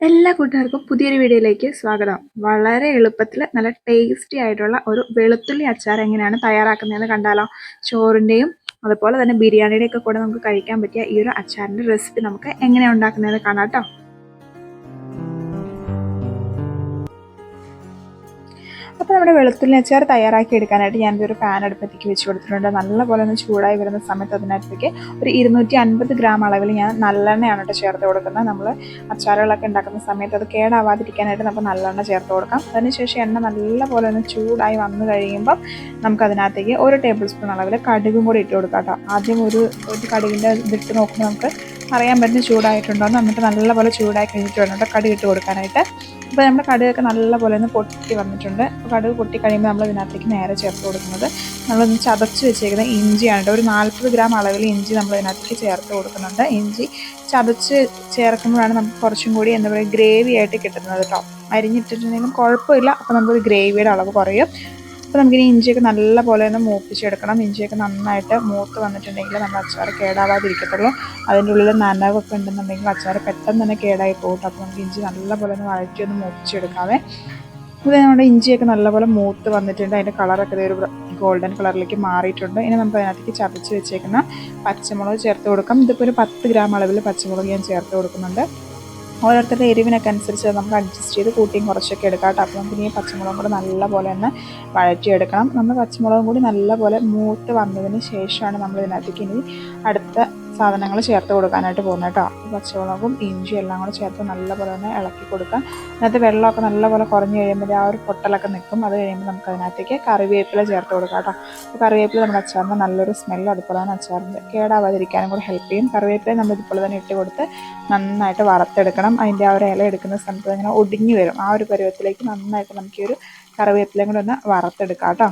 എല്ലാ കൂട്ടുകാർക്കും പുതിയൊരു വീഡിയോയിലേക്ക് സ്വാഗതം. വളരെ എളുപ്പത്തിൽ നല്ല ടേസ്റ്റി ആയിട്ടുള്ള ഒരു വെളുത്തുള്ളി അച്ചാർ എങ്ങനെയാണ് തയ്യാറാക്കുന്നതെന്ന് കണ്ടാലോ? ചോറിന്റെയും അതുപോലെ തന്നെ ബിരിയാണിയുടെയൊക്കെ കൂടെ നമുക്ക് കഴിക്കാൻ പറ്റിയ ഈ ഒരു അച്ചാറിന്റെ റെസിപ്പി നമുക്ക് എങ്ങനെ ഉണ്ടാക്കുന്നതെന്ന് കാണാം കേട്ടോ. അപ്പോൾ നമ്മുടെ വെളുത്തുള്ളി അച്ചാർ തയ്യാറാക്കി എടുക്കാനായിട്ട് ഞാനിതൊരു പാൻ അടുപ്പത്തേക്ക് വെച്ച് കൊടുത്തിട്ടുണ്ട്. നല്ലപോലെ ഒന്ന് ചൂടായി വരുന്ന സമയത്ത് അതിനകത്തേക്ക് ഒരു ഇരുന്നൂറ്റി അൻപത് ഗ്രാം അളവിൽ ഞാൻ നല്ലെണ്ണയാണ് കേട്ടോ ചേർത്ത് കൊടുക്കുന്നത്. നമ്മൾ അച്ചാറുകളൊക്കെ ഉണ്ടാക്കുന്ന സമയത്ത് അത് കേടാവാതിരിക്കാനായിട്ട് നമുക്ക് നല്ലെണ്ണ ചേർത്ത് കൊടുക്കാം. അതിനുശേഷം എണ്ണ നല്ലപോലെ ഒന്ന് ചൂടായി വന്നു കഴിയുമ്പോൾ നമുക്ക് അതിനകത്തേക്ക് ഒരു ടേബിൾ സ്പൂൺ അളവിൽ കടുകും കൂടി ഇട്ട് കൊടുക്കാം കേട്ടോ ആദ്യം ഒരു ഒരു കടുകിന്റെ ഇതിട്ട് നോക്കുമ്പോൾ നമുക്ക് അറിയാൻ പറ്റുന്ന ചൂടായിട്ടുണ്ടോ എന്നിട്ട് നല്ലപോലെ ചൂടായി കഴിഞ്ഞിട്ട് വേണം കേട്ടോ കടുക് ഇട്ട് കൊടുക്കാനായിട്ട്. അപ്പോൾ നമ്മുടെ കടുകൊക്കെ നല്ലപോലെ ഒന്ന് പൊട്ടി വന്നിട്ടുണ്ട്. അപ്പോൾ കടുക് പൊട്ടി കഴിയുമ്പോൾ നമ്മൾ ഇതിനകത്തേക്ക് നേരെ ചേർത്ത് കൊടുക്കുന്നത്. നമ്മളൊന്ന് ചതച്ച് വെച്ചേക്കുന്ന ഇഞ്ചിയാണ്. ഒരു നാൽപ്പത് ഗ്രാം അളവിൽ ഇഞ്ചി നമ്മൾ ഇതിനകത്തേക്ക് ചേർത്ത് കൊടുക്കുന്നുണ്ട്. ഇഞ്ചി ചതച്ച് ചേർക്കുമ്പോഴാണ് നമുക്ക് കുറച്ചും കൂടി എന്താ പറയുക ഗ്രേവി ആയിട്ട് കിട്ടുന്നത് കേട്ടോ. അരിഞ്ഞിട്ടിട്ടുണ്ടെങ്കിലും കുഴപ്പമില്ല. അപ്പോൾ നമുക്കൊരു ഗ്രേവിയുടെ അളവ് കുറയും. അപ്പോൾ നമുക്കിനി ഇഞ്ചിയൊക്കെ നല്ല പോലെ ഒന്ന് മൂപ്പിച്ചെടുക്കണം. ഇഞ്ചിയൊക്കെ നന്നായിട്ട് മൂത്ത് വന്നിട്ടുണ്ടെങ്കിൽ നമ്മൾ അച്ചാർ കേടാവാതിരിക്കത്തുള്ളൂ. അതിന്റെ ഉള്ളിൽ നനവൊക്കെ ഉണ്ടെന്നുണ്ടെങ്കിൽ അച്ചാർ പെട്ടെന്ന് തന്നെ കേടായി പോകും. അപ്പോൾ നമുക്ക് ഇഞ്ചി നല്ല പോലെ ഒന്ന് വഴറ്റി ഒന്ന് മൂപ്പിച്ചെടുക്കാവേ. ഇത് നമ്മുടെ ഇഞ്ചിയൊക്കെ നല്ലപോലെ മൂത്ത് വന്നിട്ടുണ്ട്. അതിന്റെ കളറൊക്കെ ഒരു ഗോൾഡൻ കളറിലേക്ക് മാറിയിട്ടുണ്ട്. ഇനി നമുക്ക് അതിനകത്തേക്ക് ചതച്ച് വെച്ചേക്കുന്ന പച്ചമുളക് ചേർത്ത് കൊടുക്കാം. ഇതിപ്പോൾ ഒരു പത്ത് ഗ്രാം അളവിൽ പച്ചമുളക് ഞാൻ ചേർത്ത് കൊടുക്കുന്നുണ്ട്. ഓരോരുത്തരുടെ എരിവിനൊക്കെ അനുസരിച്ച് നമുക്ക് അഡ്ജസ്റ്റ് ചെയ്ത് കൂട്ടിയും കുറച്ചൊക്കെ എടുക്കാം കേട്ടോ. അപ്പം പിന്നെ പച്ചമുളകും കൂടി നല്ലപോലെ തന്നെ വഴറ്റിയെടുക്കണം. നമ്മൾ പച്ചമുളകും കൂടി നല്ലപോലെ മൂത്ത് വന്നതിന് ശേഷമാണ് നമ്മൾ ഇതിനകത്തേക്ക് ഇനി അടുത്ത സാധനങ്ങൾ ചേർത്ത് കൊടുക്കാനായിട്ട് പോകുന്നത് കേട്ടോ. പച്ചമുളകും ഇഞ്ചി എല്ലാം കൂടെ ചേർത്ത് നല്ലപോലെ തന്നെ ഇളക്കി കൊടുക്കാം. അതിനകത്ത് വെള്ളമൊക്കെ നല്ലപോലെ കുറഞ്ഞ് കഴിയുമ്പോൾ ആ ഒരു പൊട്ടലൊക്കെ നിൽക്കും. അത് കഴിയുമ്പോൾ നമുക്ക് അതിനകത്തേക്ക് കറിവേപ്പില ചേർത്ത് കൊടുക്കാം കേട്ടോ. കറിവേപ്പില നമ്മുടെ അച്ചാറിന് നല്ലൊരു സ്മെല്ല് അതുപോലെ തന്നെ അച്ചാറിന്റെ കേടാവാതിരിക്കാനും കൂടെ ഹെൽപ്പ് ചെയ്യും. കറിവേപ്പില നമ്മൾ ഇതുപോലെ തന്നെ ഇട്ട് കൊടുത്ത് നന്നായിട്ട് വറുത്തെടുക്കണം. അതിന്റെ ആ ഒരു ഇല എടുക്കുന്ന സ്ഥലത്ത് ഇങ്ങനെ ഒടിഞ്ഞു വരും. ആ ഒരു പരുവത്തിലേക്ക് നന്നായിട്ട് നമുക്ക് ഈ ഒരു കറിവേപ്പിലയും കൂടെ ഒന്ന് വറുത്തെടുക്കാം കേട്ടോ.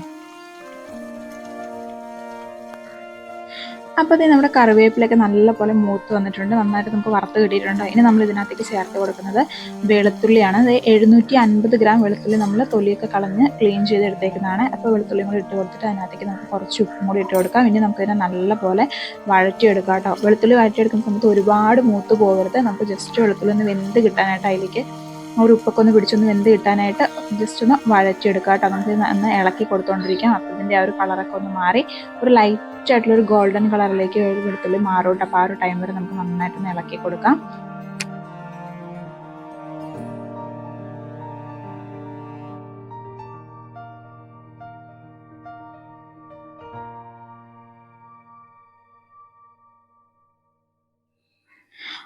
അപ്പോൾ ഇത് നമ്മുടെ കറിവേപ്പിലൊക്കെ നല്ലപോലെ മൂത്ത് വന്നിട്ടുണ്ട്. നന്നായിട്ട് നമുക്ക് വറുത്ത് കിട്ടിയിട്ടുണ്ട്. ഇനി നമ്മൾ ഇതിനകത്തേക്ക് ചേർത്ത് കൊടുക്കുന്നത് വെളുത്തുള്ളിയാണ്. അത് എഴുന്നൂറ്റി അൻപത് ഗ്രാം വെളുത്തുള്ളി നമ്മൾ തൊലിയൊക്കെ കളഞ്ഞ് ക്ലീൻ ചെയ്ത് എടുത്തേക്കുന്നതാണ് അപ്പോൾ വെളുത്തുള്ളിയും കൂടി ഇട്ട് കൊടുത്തിട്ട് അതിനകത്തേക്ക് നമുക്ക് കുറച്ച് ഉപ്പും കൂടി ഇട്ട് കൊടുക്കാം. ഇനി നമുക്ക് ഇതിനെ നല്ലപോലെ വഴറ്റിയെടുക്കാം കേട്ടോ. വെളുത്തുള്ളി വഴറ്റിയെടുക്കുന്ന സമയത്ത് ഒരുപാട് മൂത്ത് പോകരുത്. നമുക്ക് ജസ്റ്റ് വെളുത്തുള്ളി ഒന്ന് വെന്ത് കിട്ടാനായിട്ട് അതിലേക്ക് ഒരു ഉപ്പൊക്കെ ഒന്ന് പിടിച്ചൊന്ന് വെന്ത് കിട്ടാനായിട്ട് ജസ്റ്റ് ഒന്ന് വഴറ്റിയെടുക്കുക കേട്ടോ. നമുക്ക് ഒന്ന് ഇളക്കി കൊടുത്തുകൊണ്ടിരിക്കാം അപ്പം ഇതിന്റെ ആ ഒരു കളറൊക്കെ ഒന്ന് മാറി ഒരു ലൈറ്റ് ആയിട്ടുള്ള ഒരു ഗോൾഡൻ കളറിലേക്ക് വെളുത്തുള്ളി മാറും അപ്പോൾ ആ ഒരു ടൈം വരെ നമുക്ക് നന്നായിട്ടൊന്ന് ഇളക്കി കൊടുക്കാം.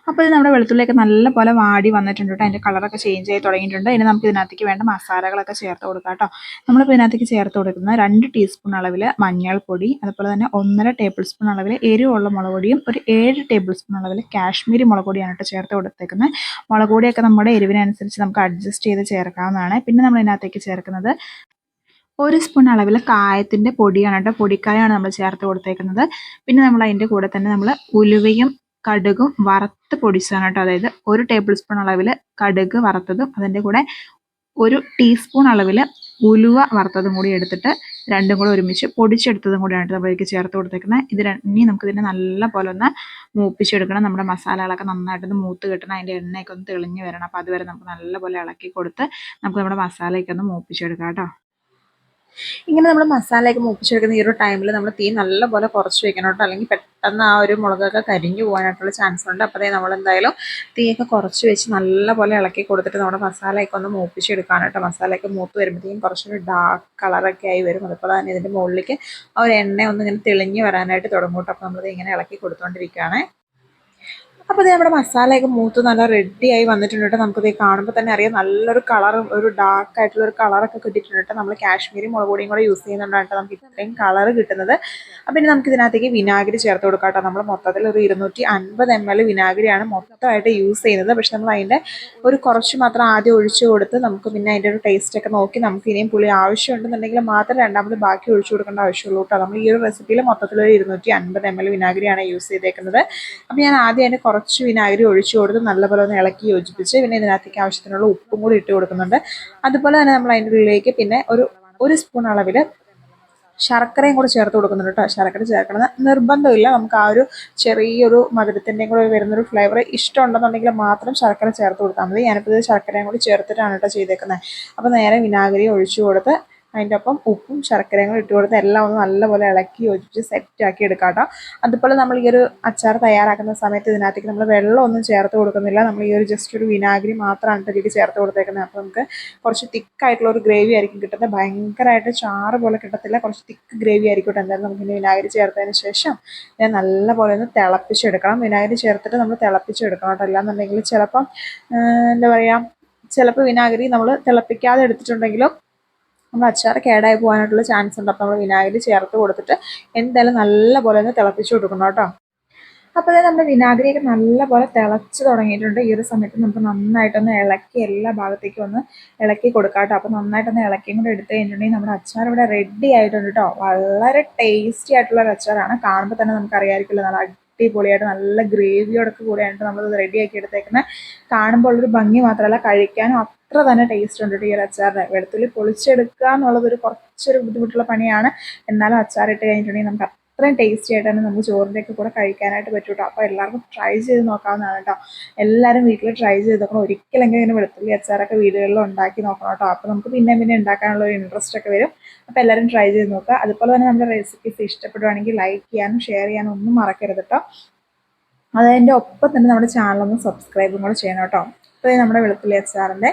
അപ്പോൾ ഇത് നമ്മുടെ വെളുത്തുള്ളിയൊക്കെ നല്ല പോലെ വാടി വന്നിട്ടുണ്ട് കേട്ടോ. അതിന്റെ കളറൊക്കെ ചേഞ്ച് ആയി തുടങ്ങിയിട്ടുണ്ട്. ഇനി നമുക്ക് ഇതിനകത്തേക്ക് വേണ്ട മസാലകളൊക്കെ ചേർത്ത് കൊടുക്കാം കേട്ടോ. നമ്മളിപ്പോൾ ഇതിനകത്തേക്ക് ചേർത്ത് കൊടുക്കുന്നത് രണ്ട് ടീസ്പൂൺ അളവിൽ മഞ്ഞൾപ്പൊടി അതുപോലെ തന്നെ ഒന്നര ടേബിൾ സ്പൂൺ അളവിൽ എരിവുള്ള മുളക് പൊടിയും ഒരു ഏഴ് ടേബിൾ സ്പൂൺ അളവിൽ കാശ്മീരി മുളക് പൊടിയാണ് കേട്ടോ ചേർത്ത് കൊടുത്തേക്കുന്നത്. മുളക് പൊടിയൊക്കെ നമ്മുടെ എരിവിനനുസരിച്ച് നമുക്ക് അഡ്ജസ്റ്റ് ചെയ്ത് ചേർക്കാവുന്നതാണ്. പിന്നെ നമ്മൾ ഇതിനകത്തേക്ക് ചേർക്കുന്നത് ഒരു സ്പൂൺ അളവിൽ കായത്തിന്റെ പൊടിയാണ് കേട്ടോ. പൊടിക്കായാണ് നമ്മൾ ചേർത്ത് കൊടുത്തേക്കുന്നത്. പിന്നെ നമ്മൾ അതിന്റെ കൂടെ തന്നെ നമ്മൾ ഉലുവയും കടുകും വറുത്ത് പൊടിച്ചതാണ് കേട്ടോ. അതായത് ഒരു ടേബിൾ സ്പൂൺ അളവിൽ കടുക് വറുത്തതും അതിന്റെ കൂടെ ഒരു ടീസ്പൂൺ അളവിൽ ഉലുവ വറുത്തതും കൂടി എടുത്തിട്ട് രണ്ടും കൂടെ ഒരുമിച്ച് പൊടിച്ചെടുത്തതും കൂടിയാണ് നമ്മളിലേക്ക് ചേർത്ത് കൊടുത്തേക്കുന്നത്. ഇത് ഇനി നമുക്ക് ഇതിനെ നല്ല പോലെ ഒന്ന് മൂപ്പിച്ചെടുക്കണം. നമ്മുടെ മസാലകളൊക്കെ നന്നായിട്ടൊന്ന് മൂത്ത് കിട്ടണം. അതിന്റെ എണ്ണയൊക്കെ ഒന്ന് തെളിഞ്ഞ് വരണം. അപ്പോൾ അതുവരെ നമുക്ക് നല്ല പോലെ ഇളക്കി കൊടുത്ത് നമുക്ക് നമ്മുടെ മസാലയൊക്കെ ഒന്ന് മൂപ്പിച്ചെടുക്കാം കേട്ടോ. ഇങ്ങനെ നമ്മൾ മസാലയൊക്കെ മൂപ്പിച്ചെടുക്കുന്ന ഈ ഒരു ടൈമിൽ നമ്മൾ തീ നല്ലപോലെ കുറച്ച് വെക്കണം കേട്ടോ. അല്ലെങ്കിൽ പെട്ടെന്ന് ആ ഒരു മുളകൊക്കെ കരിഞ്ഞു പോകാനായിട്ടുള്ള ചാൻസ് ഉണ്ട്. അപ്പോഴേ നമ്മൾ എന്തായാലും തീയൊക്കെ കുറച്ച് വെച്ച് നല്ലപോലെ ഇളക്കി കൊടുത്തിട്ട് നമ്മുടെ മസാലയൊക്കെ ഒന്ന് മൂപ്പിച്ചെടുക്കാൻ കേട്ടോ. മസാലയൊക്കെ മൂത്ത് വരുമ്പോഴത്തേക്കും കുറച്ചൊരു ഡാർക്ക് കളറൊക്കെ ആയി വരും. അതുപോലെ തന്നെ ഇതിന്റെ മുകളിലേക്ക് ആ ഒരു എണ്ണ ഒന്ന് ഇങ്ങനെ തെളിഞ്ഞ് വരാനായിട്ട് തുടങ്ങും കേട്ടോ. അപ്പോൾ നമ്മളിത് ഇങ്ങനെ ഇളക്കി കൊടുത്തുകൊണ്ടിരിക്കുകയാണ് അപ്പോൾ ഇത് നമ്മുടെ മസാലയൊക്കെ മൂത്ത് നല്ല റെഡി ആയി വന്നിട്ടുണ്ട് കേട്ടോ നമുക്കിത് കാണുമ്പോൾ തന്നെ അറിയാം നല്ലൊരു കളറും ഒരു ഡാർക്ക് ആയിട്ടുള്ള ഒരു കളറൊക്കെ കിട്ടിയിട്ടുണ്ട് കേട്ടോ നമ്മൾ കാശ്മീരി മുളക് പൊടിയും കൂടെ യൂസ് ചെയ്യുന്നുണ്ടാണ് നമുക്ക് ഇത്രയും കളർ കിട്ടുന്നത്. അപ്പം ഇനി നമുക്ക് ഇതിനകത്തേക്ക് വിനാഗിരി ചേർത്ത് കൊടുക്കാം കേട്ടോ നമ്മൾ മൊത്തത്തിൽ ഒരു ഇരുന്നൂറ്റി അൻപത് എം എൽ വിനാഗിരിയാണ് മൊത്തമായിട്ട് യൂസ് ചെയ്യുന്നത്. പക്ഷെ നമ്മൾ അതിന്റെ ഒരു കുറച്ച് മാത്രം ആദ്യം ഒഴിച്ചു കൊടുത്ത് നമുക്ക് പിന്നെ അതിന്റെ ഒരു ടേസ്റ്റ് ഒക്കെ നോക്കി നമുക്ക് ഇനിയും പുളി ആവശ്യമുണ്ടെന്നുണ്ടെങ്കിൽ മാത്രം രണ്ടാമത് ബാക്കി ഒഴിച്ചു കൊടുക്കേണ്ട ആവശ്യമുള്ളൂ കേട്ടോ നമ്മൾ ഈ ഒരു റെസിപ്പിയിൽ മൊത്തത്തിൽ ഒരു ഇരുന്നൂറ്റി അൻപത് എം എൽ വിനാഗിരിയാണ് യൂസ് ചെയ്തേക്കുന്നത്. അപ്പം ഞാൻ ആദ്യം അതിന്റെ കുറച്ച് വിനാഗിരി ഒഴിച്ചു കൊടുത്ത് നല്ലപോലെ ഒന്ന് ഇളക്കി യോജിപ്പിച്ച് പിന്നെ ഇതിനകത്തേക്ക് ആവശ്യത്തിനുള്ള ഉപ്പും കൂടി ഇട്ട് കൊടുക്കുന്നുണ്ട്. അതുപോലെ തന്നെ നമ്മൾ അതിന്റെ ഉള്ളിലേക്ക് പിന്നെ ഒരു ഒരു സ്പൂൺ അളവിൽ ശർക്കരയും കൂടെ ചേർത്ത് കൊടുക്കുന്നുണ്ട് കേട്ടോ. ശർക്കര ചേർക്കണമെന്ന് നിർബന്ധമില്ല. നമുക്ക് ആ ഒരു ചെറിയൊരു മധുരത്തിന്റെയും കൂടെ വരുന്നൊരു ഫ്ലേവർ ഇഷ്ടമുണ്ടെന്നുണ്ടെങ്കിൽ മാത്രം ശർക്കര ചേർത്ത് കൊടുത്താൽ മതി. ഞാനിപ്പോൾ ഇത് ശർക്കരയും കൂടി ചേർത്തിട്ടാണ് കേട്ടോ ചെയ്തേക്കുന്നത്. അപ്പോൾ നേരെ വിനാഗിരി ഒഴിച്ചു കൊടുത്ത് അതിന്റെ ഒപ്പം ഉപ്പും ശർക്കരയും കൂടി ഇട്ട് കൊടുത്ത് എല്ലാം ഒന്ന് നല്ലപോലെ ഇളക്കി യോജിച്ച് സെറ്റ് ആക്കി എടുക്കാം കേട്ടോ. അതുപോലെ നമ്മൾ ഈ ഒരു അച്ചാർ തയ്യാറാക്കുന്ന സമയത്ത് ഇതിനകത്തേക്ക് നമ്മൾ വെള്ളമൊന്നും ചേർത്ത് കൊടുക്കുന്നില്ല. നമ്മൾ ഈ ഒരു ജസ്റ്റ് ഒരു വിനാഗിരി മാത്രമാണ് ഇതിലേക്ക് ചേർത്ത് കൊടുത്തേക്കുന്നത്. അപ്പോൾ നമുക്ക് കുറച്ച് തിക്കായിട്ടുള്ള ഒരു ഗ്രേവി ആയിരിക്കും കിട്ടുന്നത്. ഭയങ്കരമായിട്ട് ചാറ് പോലെ കിട്ടത്തില്ല. കുറച്ച് തിക്ക് ഗ്രേവി ആയിരിക്കും എന്തായാലും നമുക്ക് ഇനി വിനാഗിരി ചേർത്തതിന് ശേഷം ഞാൻ നല്ലപോലെ ഒന്ന് തിളപ്പിച്ചെടുക്കണം വിനാഗിരി ചേർത്തിട്ട് നമ്മൾ തിളപ്പിച്ചെടുക്കണം കേട്ടോ. അല്ലാന്നുണ്ടെങ്കിൽ ചിലപ്പം എന്താ പറയുക ചിലപ്പോൾ വിനാഗിരി നമ്മൾ തിളപ്പിക്കാതെ എടുത്തിട്ടുണ്ടെങ്കിലും നമ്മൾ അച്ചാർ കേടായി പോകാനായിട്ടുള്ള ചാൻസ് ഉണ്ട്. അപ്പോൾ നമ്മൾ വിനാഗിരി ചേർത്ത് കൊടുത്തിട്ട് എന്തായാലും നല്ലപോലെ ഒന്ന് തിളപ്പിച്ച് കൊടുക്കണം കേട്ടോ. അപ്പോൾ അതായത് നമ്മുടെ വിനാഗിരിയൊക്കെ നല്ലപോലെ തിളച്ച് തുടങ്ങിയിട്ടുണ്ട്. ഈ ഒരു സമയത്ത് നമുക്ക് നന്നായിട്ടൊന്ന് ഇളക്കി എല്ലാ ഭാഗത്തേക്കും ഒന്ന് ഇളക്കി കൊടുക്കാം കേട്ടോ. അപ്പോൾ നന്നായിട്ടൊന്ന് ഇളക്കിയും കൂടെ എടുത്ത് കഴിഞ്ഞിട്ടുണ്ടെങ്കിൽ നമ്മുടെ അച്ചാർ ഇവിടെ റെഡി ആയിട്ടുണ്ട് കേട്ടോ. വളരെ ടേസ്റ്റി ആയിട്ടുള്ള ഒരു അച്ചാറാണ്. കാണുമ്പോൾ തന്നെ നമുക്ക് അറിയാമായിരിക്കില്ല നല്ല അടിപൊളിയായിട്ട് നല്ല ഗ്രേവിയോടൊക്കെ നമ്മൾ നമ്മളത് റെഡിയാക്കി എടുത്തേക്കുന്നത് കാണുമ്പോൾ ഉള്ളൊരു ഭംഗി മാത്രമല്ല കഴിക്കാനും അത്ര തന്നെ ടേസ്റ്റ് ഉണ്ട് ഈ ഒരു അച്ചാറിന്. വെളുത്തുള്ളി പൊളിച്ചെടുക്കുക എന്നുള്ളത് ഒരു കുറച്ചൊരു ബുദ്ധിമുട്ടുള്ള പണിയാണ്. എന്നാലും അച്ചാർ ഇട്ട് കഴിഞ്ഞിട്ടുണ്ടെങ്കിൽ നമുക്ക് അത്രയും ടേസ്റ്റി ആയിട്ടാണ് നമുക്ക് ചോറിന്റെയൊക്കെ കൂടെ കഴിക്കാനായിട്ട് പറ്റും കേട്ടോ അപ്പോൾ എല്ലാവർക്കും ട്രൈ ചെയ്ത് നോക്കാവുന്നതാണ് കേട്ടോ. എല്ലാവരും വീട്ടിൽ ട്രൈ ചെയ്ത് നോക്കണം. ഒരിക്കലെങ്കിലും ഇങ്ങനെ വെളുത്തുള്ളി അച്ചാറൊക്കെ വീടുകളിൽ ഉണ്ടാക്കി നോക്കണം കേട്ടോ. അപ്പോൾ നമുക്ക് പിന്നെ പിന്നെ ഉണ്ടാക്കാനുള്ള ഒരു ഇൻട്രസ്റ്റ് ഒക്കെ വരും. അപ്പോൾ എല്ലാവരും ട്രൈ ചെയ്ത് നോക്കുക. അതുപോലെ തന്നെ നമ്മുടെ റെസിപ്പീസ് ഇഷ്ടപ്പെടുവാണെങ്കിൽ ലൈക്ക് ചെയ്യാനും ഷെയർ ചെയ്യാനും ഒന്നും മറക്കരുത് കേട്ടോ. അതതിന്റെ ഒപ്പം തന്നെ നമ്മുടെ ചാനലൊന്ന് സബ്സ്ക്രൈബും കൂടെ ചെയ്യണം കേട്ടോ. അപ്പോൾ നമ്മുടെ വെളുത്തുള്ളി അച്ചാറിന്റെ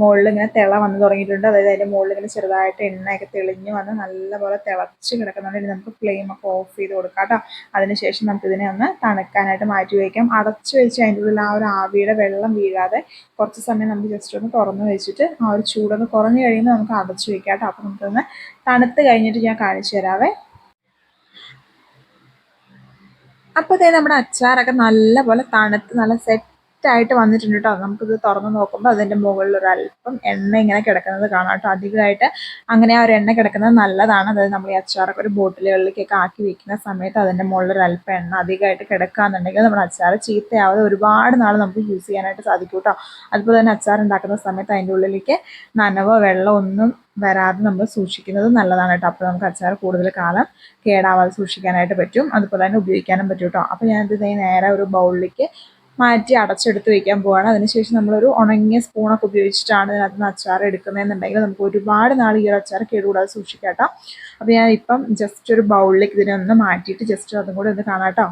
മുകളിൽ ഇങ്ങനെ തിള വന്ന് തുടങ്ങിയിട്ടുണ്ട്. അതായത് അതിന്റെ മുകളിൽ ഇങ്ങനെ ചെറുതായിട്ട് എണ്ണയൊക്കെ തെളിഞ്ഞ് വന്ന് നല്ലപോലെ തിളച്ച് കിടക്കുന്നുണ്ട് ഇനി നമുക്ക് ഫ്ലെയിം ഒക്കെ ഓഫ് ചെയ്ത് കൊടുക്കാം കേട്ടോ. അതിനുശേഷം നമുക്ക് ഇതിനെ ഒന്ന് തണുക്കാനായിട്ട് മാറ്റി വയ്ക്കാം. അടച്ചു വെച്ച് അതിന്റെ ഉള്ളിൽ ആ ഒരു ആവിയുടെ വെള്ളം വീഴാതെ കുറച്ച് സമയം നമുക്ക് ജസ്റ്റ് ഒന്ന് തുറന്ന് വെച്ചിട്ട് ആ ഒരു ചൂടൊന്ന് കുറഞ്ഞു കഴിയുമ്പോൾ നമുക്ക് അടച്ചു വയ്ക്കാം കേട്ടോ. അപ്പോൾ നമുക്കൊന്ന് തണുത്ത് കഴിഞ്ഞിട്ട് ഞാൻ കാണിച്ചു തരാവേ. അപ്പോൾ ഇതേ നമ്മുടെ അച്ചാറൊക്കെ നല്ലപോലെ തണുത്ത് നല്ല സെറ്റ് ആയിട്ട് വന്നിട്ടുണ്ട് കേട്ടോ നമുക്കിത് തുറന്ന് നോക്കുമ്പോൾ അതിന്റെ മുകളിൽ ഒരു അല്പം എണ്ണ ഇങ്ങനെ കിടക്കുന്നത് കാണാം കേട്ടോ അധികമായിട്ട് അങ്ങനെ ആ ഒരു എണ്ണ കിടക്കുന്നത് നല്ലതാണ്. അതായത് നമ്മൾ ഈ അച്ചാറൊക്കെ ഒരു ബോട്ടിലുകളിലേക്കൊക്കെ ആക്കി വെക്കുന്ന സമയത്ത് അതിന്റെ മുകളിൽ ഒരു അല്പം എണ്ണ അധികമായിട്ട് കിടക്കുകയെന്നുണ്ടെങ്കിൽ നമ്മുടെ അച്ചാർ ചീത്തയാവാതെ ഒരുപാട് നാൾ നമുക്ക് യൂസ് ചെയ്യാനായിട്ട് സാധിക്കും കേട്ടോ അതുപോലെ തന്നെ അച്ചാർ ഉണ്ടാക്കുന്ന സമയത്ത് അതിന്റെ ഉള്ളിലേക്ക് നനവോ വെള്ളമോ ഒന്നും വരാതെ നമ്മൾ സൂക്ഷിക്കുന്നത് നല്ലതാണ് കേട്ടോ അപ്പോൾ നമുക്ക് അച്ചാർ കൂടുതൽ കാലം കേടാവാതെ സൂക്ഷിക്കാനായിട്ട് പറ്റും. അതുപോലെ തന്നെ ഉപയോഗിക്കാനും പറ്റും കേട്ടോ അപ്പോൾ ഞാനിത് നേരെ ഒരു ബൗളിലേക്ക് മാറ്റി അടച്ചെടുത്ത് വെക്കാൻ പോവാണ്. അതിനുശേഷം നമ്മളൊരു ഉണങ്ങിയ സ്പൂണൊക്കെ ഉപയോഗിച്ചിട്ടാണ് ഇതിനകത്ത് നിന്ന് അച്ചാർ എടുക്കുന്നതെന്നുണ്ടെങ്കിൽ നമുക്ക് ഒരുപാട് നാൾ ഈ ഒരു അച്ചാർ കേടുകൂടാതെ സൂക്ഷിക്കാം കേട്ടോ. അപ്പോൾ ഞാൻ ഇപ്പം ജസ്റ്റ് ഒരു ബൗളിലേക്ക് ഇതിനെ ഒന്ന് മാറ്റിയിട്ട് ജസ്റ്റ് അതും കൂടെ ഒന്ന് കാണാം കേട്ടോ.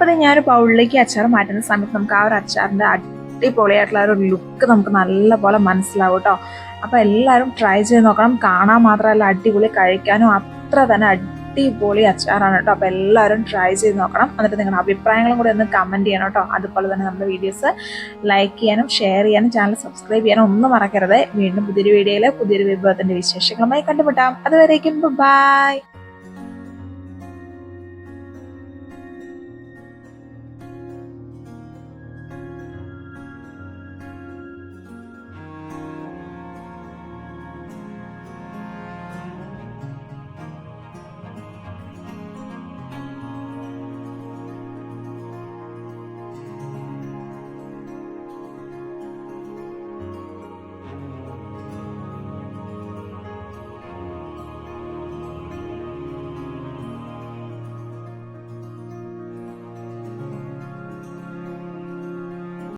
അപ്പോൾ ഞാൻ പൗളിലേക്ക് അച്ചാർ മാറ്റുന്ന സമയത്ത് നമുക്ക് ആ ഒരു അച്ചാറിന്റെ അടിപൊളിയായിട്ടുള്ള ഒരു ലുക്ക് നമുക്ക് നല്ലപോലെ മനസ്സിലാവും കേട്ടോ അപ്പോൾ എല്ലാവരും ട്രൈ ചെയ്ത് നോക്കണം. കാണാൻ മാത്രമല്ല അടിപൊളി കഴിക്കാനും അത്ര തന്നെ അടിപൊളി അച്ചാറാണ് കേട്ടോ അപ്പോൾ എല്ലാവരും ട്രൈ ചെയ്ത് നോക്കണം. എന്നിട്ട് നിങ്ങളുടെ അഭിപ്രായങ്ങളും കൂടി ഒന്ന് കമന്റ് ചെയ്യണം കേട്ടോ അതുപോലെ തന്നെ നമ്മുടെ വീഡിയോസ് ലൈക്ക് ചെയ്യാനും ഷെയർ ചെയ്യാനും ചാനൽ സബ്സ്ക്രൈബ് ചെയ്യാനും ഒന്നും മറക്കരുത്. വീണ്ടും പുതിയൊരു വീഡിയോയിൽ പുതിയൊരു വിഭവത്തിന്റെ വിശേഷങ്ങളുമായി കണ്ടുമുട്ടാം. അതുവരേക്കും ബൈ